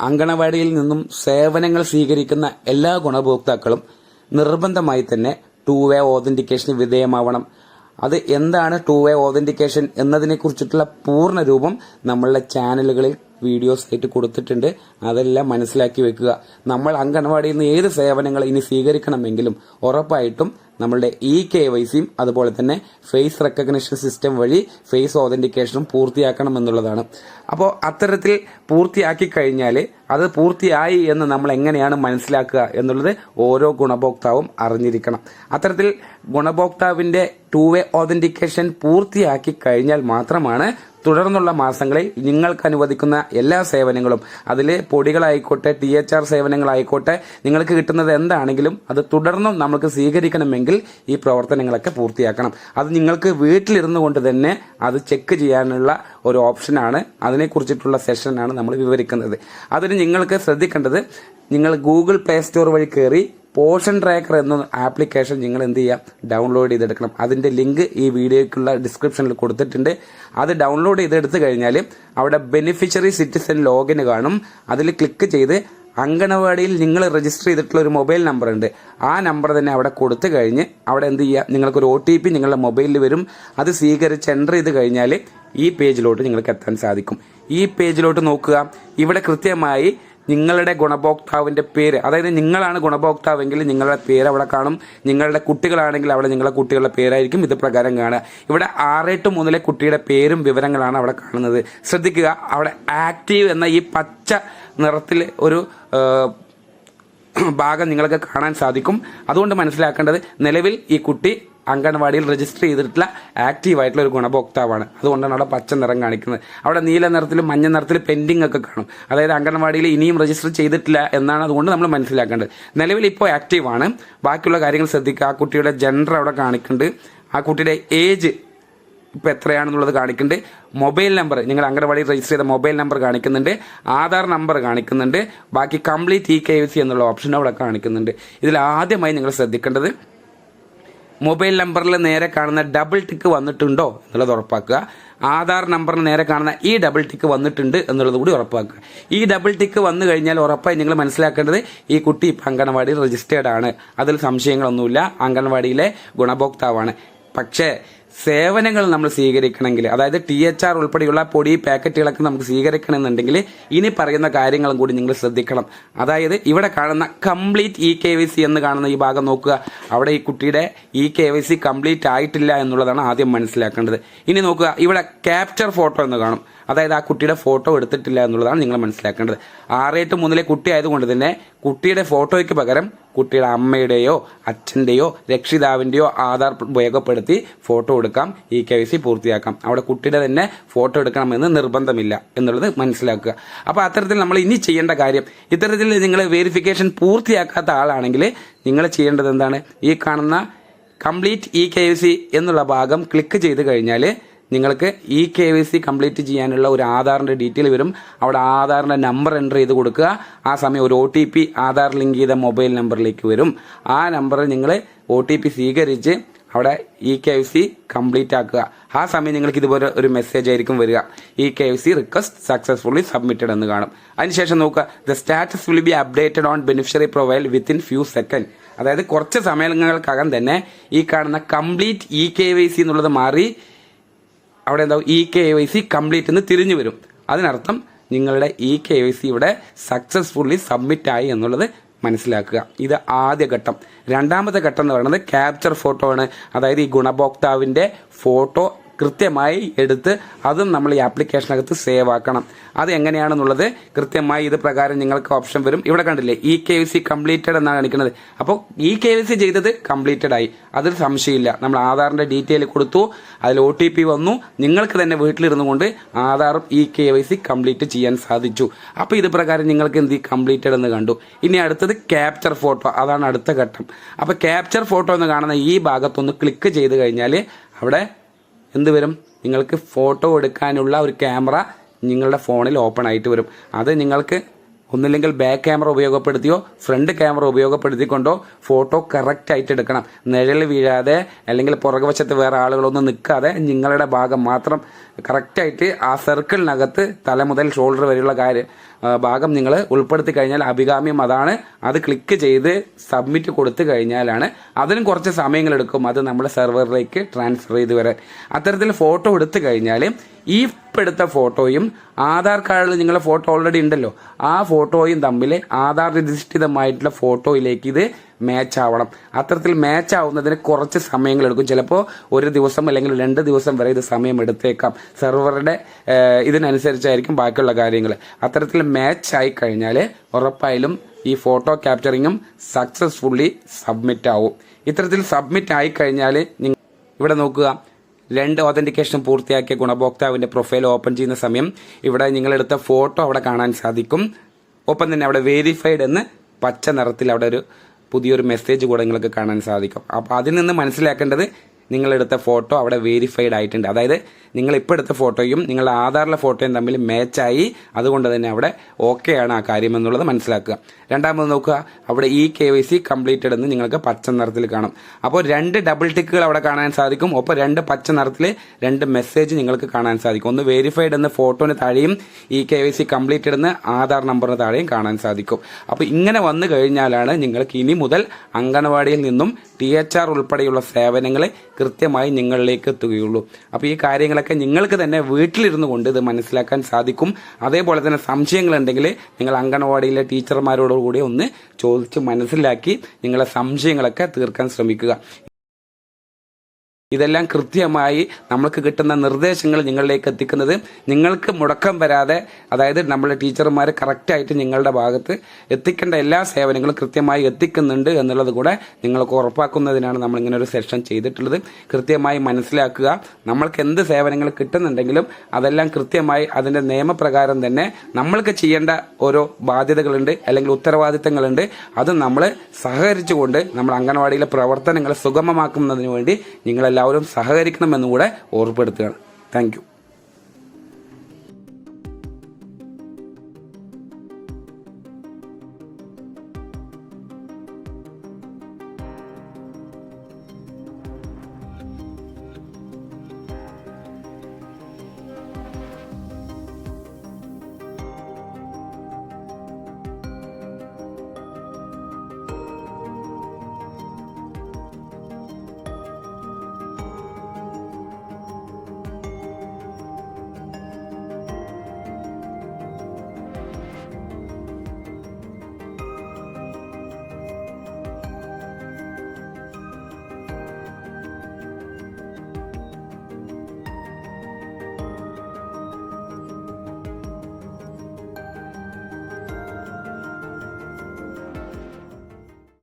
അങ്കണവാടിയിൽ നിന്നും സേവനങ്ങൾ സ്വീകരിക്കുന്ന എല്ലാ ഗുണഭോക്താക്കളും നിർബന്ധമായി തന്നെ ടു വേ ഓതന്റിക്കേഷന് വിധേയമാവണം. അത് എന്താണ് ടു വേ ഓതന്റിക്കേഷൻ എന്നതിനെ കുറിച്ചിട്ടുള്ള പൂർണ രൂപം നമ്മളുടെ ചാനലുകളിൽ വീഡിയോസ് ആയിട്ട് കൊടുത്തിട്ടുണ്ട്. അതെല്ലാം മനസ്സിലാക്കി വെക്കുക. നമ്മൾ അംഗൻവാടിയിൽ നിന്ന് ഏത് സേവനങ്ങൾ ഇനി സ്വീകരിക്കണമെങ്കിലും ഉറപ്പായിട്ടും നമ്മളുടെ ഇ കെ വൈ സിയും അതുപോലെ തന്നെ ഫേസ് റെക്കഗ്നിഷൻ സിസ്റ്റം വഴി ഫേസ് ഓതന്റിക്കേഷനും പൂർത്തിയാക്കണം എന്നുള്ളതാണ്. അപ്പോൾ അത്തരത്തിൽ പൂർത്തിയാക്കി കഴിഞ്ഞാൽ അത് പൂർത്തിയായി എന്ന് നമ്മൾ എങ്ങനെയാണ് മനസ്സിലാക്കുക എന്നുള്ളത് ഓരോ ഗുണഭോക്താവും അറിഞ്ഞിരിക്കണം. അത്തരത്തിൽ ഗുണഭോക്താവിന്റെ ടു വേ ഓതന്റിക്കേഷൻ പൂർത്തിയാക്കി കഴിഞ്ഞാൽ മാത്രമാണ് തുടർന്നുള്ള മാസങ്ങളിൽ നിങ്ങൾക്ക് അനുവദിക്കുന്ന എല്ലാ സേവനങ്ങളും അതിൽ പൊടികളായിക്കോട്ടെ ടി എച്ച് ആർ സേവനങ്ങളായിക്കോട്ടെ നിങ്ങൾക്ക് കിട്ടുന്നത് എന്താണെങ്കിലും അത് തുടർന്നും നമുക്ക് സ്വീകരിക്കണമെങ്കിൽ ഈ പ്രവർത്തനങ്ങളൊക്കെ പൂർത്തിയാക്കണം. അത് നിങ്ങൾക്ക് വീട്ടിലിരുന്നു കൊണ്ട് തന്നെ അത് ചെക്ക് ചെയ്യാനുള്ള ഒരു ഓപ്ഷനാണ്. അതിനെക്കുറിച്ചിട്ടുള്ള സെഷനാണ് നമ്മൾ വിവരിക്കുന്നത്. അതിന് നിങ്ങൾക്ക് ശ്രദ്ധിക്കേണ്ടത് നിങ്ങൾ ഗൂഗിൾ പ്ലേ സ്റ്റോർ വഴി കയറി പോഷൻ ട്രാക്കർ എന്ന ആപ്ലിക്കേഷൻ നിങ്ങൾ എന്ത് ചെയ്യുക ഡൗൺലോഡ് ചെയ്തെടുക്കണം. അതിന്റെ ലിങ്ക് ഈ വീഡിയോയ്ക്കുള്ള ഡിസ്ക്രിപ്ഷനിൽ കൊടുത്തിട്ടുണ്ട്. അത് ഡൗൺലോഡ് ചെയ്തെടുത്ത് കഴിഞ്ഞാൽ അവിടെ ബെനിഫിഷ്യറി സിറ്റിസൺ ലോഗിൻ കാണും. അതിൽ ക്ലിക്ക് ചെയ്ത് അങ്കണവാടിയിൽ നിങ്ങൾ രജിസ്റ്റർ ചെയ്തിട്ടുള്ള ഒരു മൊബൈൽ നമ്പർ ഉണ്ട്. ആ നമ്പർ തന്നെ അവിടെ കൊടുത്തു കഴിഞ്ഞ് അവിടെ എന്ത് ചെയ്യുക നിങ്ങൾക്കൊരു ഒ ടി പി നിങ്ങളുടെ മൊബൈലിൽ വരും. അത് സ്വീകരിച്ച് എന്റർ ചെയ്ത് കഴിഞ്ഞാൽ ഈ പേജിലോട്ട് നിങ്ങൾക്ക് എത്താൻ സാധിക്കും. ഈ പേജിലോട്ട് നോക്കുക. ഇവിടെ കൃത്യമായി നിങ്ങളുടെ ഗുണഭോക്താവിന്റെ പേര്. അതായത് നിങ്ങളാണ് ഗുണഭോക്താവെങ്കിൽ നിങ്ങളുടെ പേര് അവിടെ കാണും. നിങ്ങളുടെ കുട്ടികളാണെങ്കിൽ അവിടെ നിങ്ങളുടെ കുട്ടികളുടെ പേരായിരിക്കും ഇത് പ്രകാരം കാണുക. ഇവിടെ ആറ് ടു മൂന്നിലെ കുട്ടിയുടെ പേരും വിവരങ്ങളാണ് അവിടെ കാണുന്നത്. ശ്രദ്ധിക്കുക അവിടെ ആക്റ്റീവ് എന്ന ഈ പച്ച നിറത്തിൽ ഒരു ഭാഗം നിങ്ങൾക്ക് കാണാൻ സാധിക്കും. അതുകൊണ്ട് മനസ്സിലാക്കേണ്ടത് നിലവിൽ ഈ കുട്ടി അംഗൻവാടിയിൽ രജിസ്റ്റർ ചെയ്തിട്ടുള്ള ആക്റ്റീവായിട്ടുള്ള ഒരു ഗുണഭോക്താവാണ്. അതുകൊണ്ടാണ് അവിടെ പച്ച നിറം കാണിക്കുന്നത്. അവിടെ നീല നിറത്തിലും മഞ്ഞ നിറത്തിലും പെൻഡിംഗ് ഒക്കെ കാണും. അതായത് അംഗൻവാടിയിൽ ഇനിയും രജിസ്റ്റർ ചെയ്തിട്ടില്ല എന്നാണ് അതുകൊണ്ട് നമ്മൾ മനസ്സിലാക്കേണ്ടത്. നിലവിൽ ഇപ്പോൾ ആക്റ്റീവാണ് ബാക്കിയുള്ള കാര്യങ്ങൾ ശ്രദ്ധിക്കുക. ആ കുട്ടിയുടെ ജെൻഡർ അവിടെ കാണിക്കുന്നുണ്ട്. ആ കുട്ടിയുടെ ഏജ് ഇപ്പോൾ എത്രയാണെന്നുള്ളത് കാണിക്കുന്നുണ്ട്. മൊബൈൽ നമ്പർ നിങ്ങൾ അംഗനവാടി രജിസ്റ്റർ ചെയ്ത മൊബൈൽ നമ്പർ കാണിക്കുന്നുണ്ട്. ആധാർ നമ്പർ കാണിക്കുന്നുണ്ട്. ബാക്കി കംപ്ലീറ്റ് ഇ കെ സി എന്നുള്ള ഓപ്ഷൻ അവിടെ കാണിക്കുന്നുണ്ട്. ഇതിൽ ആദ്യമായി നിങ്ങൾ ശ്രദ്ധിക്കേണ്ടത് മൊബൈൽ നമ്പറിൽ നേരെ കാണുന്ന ഡബിൾ ടിക്ക് വന്നിട്ടുണ്ടോ എന്നുള്ളത് ഉറപ്പാക്കുക. ആധാർ നമ്പറിന് നേരെ കാണുന്ന ഈ ഡബിൾ ടിക്ക് വന്നിട്ടുണ്ട് എന്നുള്ളത് കൂടി ഉറപ്പാക്കുക. ഈ ഡബിൾ ടിക്ക് വന്നു കഴിഞ്ഞാൽ ഉറപ്പായി നിങ്ങൾ മനസ്സിലാക്കേണ്ടത് ഈ കുട്ടി ഇപ്പം അംഗൻവാടിയിൽ രജിസ്റ്റേർഡ് ആണ്. അതിൽ സംശയങ്ങളൊന്നുമില്ല. അംഗൻവാടിയിലെ ഗുണഭോക്താവാണ്. പക്ഷേ സേവനങ്ങൾ നമ്മൾ സ്വീകരിക്കണമെങ്കിൽ അതായത് ടി എച്ച് ആർ ഉൾപ്പെടെയുള്ള പൊടി പാക്കറ്റുകളൊക്കെ നമുക്ക് സ്വീകരിക്കണമെന്നുണ്ടെങ്കിൽ ഇനി പറയുന്ന കാര്യങ്ങളും കൂടി നിങ്ങൾ ശ്രദ്ധിക്കണം. അതായത് ഇവിടെ കാണുന്ന complete E K Y C എന്ന് കാണുന്ന ഈ ഭാഗം നോക്കുക. അവിടെ ഈ കുട്ടിയുടെ E K Y C complete ആയിട്ടില്ല എന്നുള്ളതാണ് ആദ്യം മനസ്സിലാക്കേണ്ടത്. ഇനി നോക്കുക ഇവിടെ ക്യാപ്ചർ ഫോട്ടോ എന്ന് കാണും. അതായത് ആ കുട്ടിയുടെ ഫോട്ടോ എടുത്തിട്ടില്ല എന്നുള്ളതാണ് നിങ്ങൾ മനസ്സിലാക്കേണ്ടത്. ആറ് എട്ട് മൂന്നിലെ കുട്ടി ആയതുകൊണ്ട് തന്നെ കുട്ടിയുടെ ഫോട്ടോയ്ക്ക് പകരം കുട്ടിയുടെ അമ്മയുടെയോ അച്ഛന്റെയോ രക്ഷിതാവിന്റെയോ ആധാർ ഉപയോഗപ്പെടുത്തി ഫോട്ടോ എടുക്കാം ഇ കെ സി പൂർത്തിയാക്കാം. അവിടെ കുട്ടിയുടെ തന്നെ ഫോട്ടോ എടുക്കണമെന്ന് നിർബന്ധമില്ല എന്നുള്ളത് മനസ്സിലാക്കുക. അപ്പോൾ അത്തരത്തിൽ നമ്മൾ ഇനി ചെയ്യേണ്ട കാര്യം ഇത്തരത്തിൽ നിങ്ങൾ വെരിഫിക്കേഷൻ പൂർത്തിയാക്കാത്ത ആളാണെങ്കിൽ നിങ്ങൾ ചെയ്യേണ്ടത് എന്താണ്? ഈ കാണുന്ന കംപ്ലീറ്റ് ഇ കെ സി എന്നുള്ള ഭാഗം ക്ലിക്ക് ചെയ്ത് കഴിഞ്ഞാൽ നിങ്ങൾക്ക് ഈ കെ വൈ സി കംപ്ലീറ്റ് ചെയ്യാനുള്ള ഒരു ആധാറിന്റെ ഡീറ്റെയിൽ വരും. അവിടെ ആധാറിന്റെ നമ്പർ എന്റർ ചെയ്ത് കൊടുക്കുക. ആ സമയം ഒരു O T P Aadhaar link ചെയ്ത മൊബൈൽ നമ്പറിലേക്ക് വരും. ആ നമ്പർ നിങ്ങൾ ഒ ടി പി സ്വീകരിച്ച് അവിടെ E K F C complete ആക്കുക. ആ സമയം നിങ്ങൾക്ക് ഇതുപോലെ ഒരു മെസ്സേജ് ആയിരിക്കും വരിക. E K F C request successfully submitted എന്ന് കാണും. അതിനുശേഷം നോക്കുക. The status will be updated on beneficiary profile within few second അതായത് കുറച്ച് സമയങ്ങൾക്കകം തന്നെ ഈ കാണുന്ന complete E K Y C എന്നുള്ളത് മാറി അവിടെ എന്താവും? E K Y C complete എന്ന് തിരിഞ്ഞു വരും. അതിനർത്ഥം നിങ്ങളുടെ ഇ കെ വൈ സി ഇവിടെ സക്സസ്ഫുള്ളി സബ്മിറ്റ് ആയി എന്നുള്ളത് മനസ്സിലാക്കുക. ഇത് ആദ്യ ഘട്ടം. രണ്ടാമത്തെ ഘട്ടം എന്ന് പറയുന്നത് ക്യാപ്ചർ ഫോട്ടോ ആണ്. അതായത് ഈ ഗുണഭോക്താവിന്റെ ഫോട്ടോ കൃത്യമായി എടുത്ത് അതും നമ്മൾ ഈ ആപ്ലിക്കേഷനകത്ത് സേവ് ആക്കണം. അത് എങ്ങനെയാണെന്നുള്ളത് കൃത്യമായി ഇത് പ്രകാരം നിങ്ങൾക്ക് ഓപ്ഷൻ വരും. ഇവിടെ കണ്ടില്ലേ ഇ കെ സി കംപ്ലീറ്റഡ് എന്നാണ് കാണിക്കുന്നത്. അപ്പോൾ ഇ കെ സി ചെയ്തത് കംപ്ലീറ്റഡ് ആയി. അതിൽ സംശയമില്ല. നമ്മൾ ആധാറിന്റെ ഡീറ്റെയിൽ കൊടുത്തു അതിൽ ഒ ടി പി വന്നു. നിങ്ങൾക്ക് തന്നെ വീട്ടിലിരുന്നു കൊണ്ട് ആധാറും E K Y C complete ചെയ്യാൻ സാധിച്ചു. അപ്പോൾ ഇത് പ്രകാരം നിങ്ങൾക്ക് എന്ത് കംപ്ലീറ്റഡ് എന്ന് കണ്ടു. ഇനി അടുത്തത് ക്യാപ്ചർ ഫോട്ടോ അതാണ് അടുത്ത ഘട്ടം. അപ്പോൾ ക്യാപ്ചർ ഫോട്ടോ എന്ന് കാണുന്ന ഈ ഭാഗത്തൊന്ന് ക്ലിക്ക് ചെയ്ത് കഴിഞ്ഞാൽ അവിടെ എന്ത് വരും? നിങ്ങൾക്ക് ഫോട്ടോ എടുക്കാനുള്ള ഒരു ക്യാമറ നിങ്ങളുടെ ഫോണിൽ ഓപ്പൺ ആയിട്ട് വരും. അത് നിങ്ങൾക്ക് ഒന്നില്ലെങ്കിൽ ബാക്ക് ക്യാമറ ഉപയോഗപ്പെടുത്തിയോ ഫ്രണ്ട് ക്യാമറ ഉപയോഗപ്പെടുത്തിക്കൊണ്ടോ ഫോട്ടോ കറക്റ്റ് ആയിട്ട് എടുക്കണം. നിഴൽ വീഴാതെ അല്ലെങ്കിൽ പുറകുവശത്ത് വേറെ ആളുകളൊന്നും നിൽക്കാതെ നിങ്ങളുടെ ഭാഗം മാത്രം കറക്റ്റായിട്ട് ആ സർക്കിളിനകത്ത് തല മുതൽ ഷോൾഡർ വരെയുള്ള കാര്യം ഭാഗം നിങ്ങൾ ഉൾപ്പെടുത്തി കഴിഞ്ഞാൽ അഭികാമ്യം അതാണ്. അത് ക്ലിക്ക് ചെയ്ത് സബ്മിറ്റ് കൊടുത്തു കഴിഞ്ഞാലാണ് അതിനും കുറച്ച് സമയങ്ങളെടുക്കും അത് നമ്മുടെ സെർവറിലേക്ക് ട്രാൻസ്ഫർ ചെയ്ത് വരാൻ. അത്തരത്തിൽ ഫോട്ടോ എടുത്തു കഴിഞ്ഞാൽ ഈ എടുത്ത ഫോട്ടോയും ആധാർ കാർഡിൽ നിങ്ങളുടെ ഫോട്ടോ ഓൾറെഡി ഉണ്ടല്ലോ. ആ ഫോട്ടോയും തമ്മിൽ ആധാർ രജിഷ്ഠിതമായിട്ടുള്ള ഫോട്ടോയിലേക്ക് ഇത് മാച്ച് ആവണം. അത്തരത്തിൽ മാച്ച് ആവുന്നതിന് കുറച്ച് സമയങ്ങൾ എടുക്കും. ചിലപ്പോൾ ഒരു ദിവസം അല്ലെങ്കിൽ രണ്ട് ദിവസം വരെ ഇത് സമയം എടുത്തേക്കാം. സെർവറുടെ ഇതിനനുസരിച്ചായിരിക്കും ബാക്കിയുള്ള കാര്യങ്ങൾ. അത്തരത്തിൽ മാച്ച് ആയി കഴിഞ്ഞാൽ ഉറപ്പായാലും ഈ ഫോട്ടോ ക്യാപ്ചറിങ്ങും സക്സസ്ഫുള്ളി സബ്മിറ്റ് ആവും. ഇത്തരത്തിൽ സബ്മിറ്റ് ആയി കഴിഞ്ഞാൽ ഇവിടെ നോക്കുക. രണ്ട് ഓതന്റിക്കേഷൻ പൂർത്തിയാക്കിയ ഗുണഭോക്താവിന്റെ പ്രൊഫൈൽ ഓപ്പൺ ചെയ്യുന്ന സമയം ഇവിടെ നിങ്ങളെടുത്ത ഫോട്ടോ അവിടെ കാണാൻ സാധിക്കും. ഒപ്പം തന്നെ അവിടെ വേരിഫൈഡ് എന്ന് പച്ച നിറത്തിൽ അവിടെ ഒരു പുതിയൊരു മെസ്സേജ് കൂടെ നിങ്ങൾക്ക് കാണാൻ സാധിക്കും. അപ്പോൾ അതിൽ നിന്ന് മനസ്സിലാക്കേണ്ടത് നിങ്ങളെടുത്ത ഫോട്ടോ അവിടെ വേരിഫൈഡ് ആയിട്ടുണ്ട്. അതായത് നിങ്ങൾ ഇപ്പോൾ എടുത്ത ഫോട്ടോയും നിങ്ങളുടെ ആധാറിലെ ഫോട്ടോയും തമ്മിൽ മാച്ചായി അതുകൊണ്ട് തന്നെ അവിടെ ഓക്കെ ആണ് ആ കാര്യം എന്നുള്ളത് മനസ്സിലാക്കുക. രണ്ടാമത് നോക്കുക അവിടെ E K Y C completed എന്ന് നിങ്ങൾക്ക് പച്ച നിറത്തിൽ കാണും. അപ്പോൾ രണ്ട് ഡബിൾ ടിക്കുകൾ അവിടെ കാണാൻ സാധിക്കും. ഒപ്പം രണ്ട് പച്ച നിറത്തിൽ രണ്ട് മെസ്സേജ് നിങ്ങൾക്ക് കാണാൻ സാധിക്കും. ഒന്ന് വേരിഫൈഡ് എന്ന ഫോട്ടോന് താഴെയും E K Y C completed എന്ന് ആധാർ നമ്പറിന് താഴെയും കാണാൻ സാധിക്കും. അപ്പോൾ ഇങ്ങനെ വന്നു കഴിഞ്ഞാലാണ് നിങ്ങൾക്ക് ഇനി മുതൽ അംഗനവാടിയിൽ നിന്നും ടി എച്ച് ആർ ഉൾപ്പെടെയുള്ള സേവനങ്ങൾ കൃത്യമായി നിങ്ങളിലേക്ക് എത്തുകയുള്ളൂ. അപ്പോൾ ഈ കാര്യങ്ങളൊക്കെ നിങ്ങൾക്ക് തന്നെ വീട്ടിലിരുന്നു കൊണ്ട് ഇത് മനസ്സിലാക്കാൻ സാധിക്കും. അതേപോലെ തന്നെ സംശയങ്ങളുണ്ടെങ്കിൽ നിങ്ങൾ അംഗനവാടിയിലെ ടീച്ചർമാരോടുകൂടി ഒന്ന് ചോദിച്ച് മനസ്സിലാക്കി നിങ്ങളെ സംശയങ്ങളൊക്കെ തീർക്കാൻ ശ്രമിക്കുക. ഇതെല്ലാം കൃത്യമായി നമ്മൾക്ക് കിട്ടുന്ന നിർദ്ദേശങ്ങൾ നിങ്ങളിലേക്ക് എത്തിക്കുന്നത്. നിങ്ങൾക്ക് മുടക്കം വരാതെ അതായത് നമ്മുടെ ടീച്ചർമാർ കറക്റ്റായിട്ട് നിങ്ങളുടെ ഭാഗത്ത് എത്തിക്കേണ്ട എല്ലാ സേവനങ്ങളും കൃത്യമായി എത്തിക്കുന്നുണ്ട് എന്നുള്ളത് കൂടെ നിങ്ങൾക്ക് ഉറപ്പാക്കുന്നതിനാണ് നമ്മൾ ഇങ്ങനെ ഒരു സെഷൻ ചെയ്തിട്ടുള്ളത്. കൃത്യമായി മനസ്സിലാക്കുക നമ്മൾക്ക് എന്ത് സേവനങ്ങൾ കിട്ടുന്നുണ്ടെങ്കിലും അതെല്ലാം കൃത്യമായി അതിന്റെ നിയമപ്രകാരം തന്നെ നമ്മൾക്ക് ചെയ്യേണ്ട ഓരോ ബാധ്യതകളുണ്ട് അല്ലെങ്കിൽ ഉത്തരവാദിത്തങ്ങളുണ്ട്. അത് നമ്മൾ സഹകരിച്ചുകൊണ്ട് നമ്മൾ അംഗനവാടിയിലെ പ്രവർത്തനങ്ങൾ സുഗമമാക്കുന്നതിന് വേണ്ടി നിങ്ങളെല്ലാവരും സഹകരിക്കണമെന്നുകൂടെ ഓർപ്പെടുത്തുകയാണ് താങ്ക്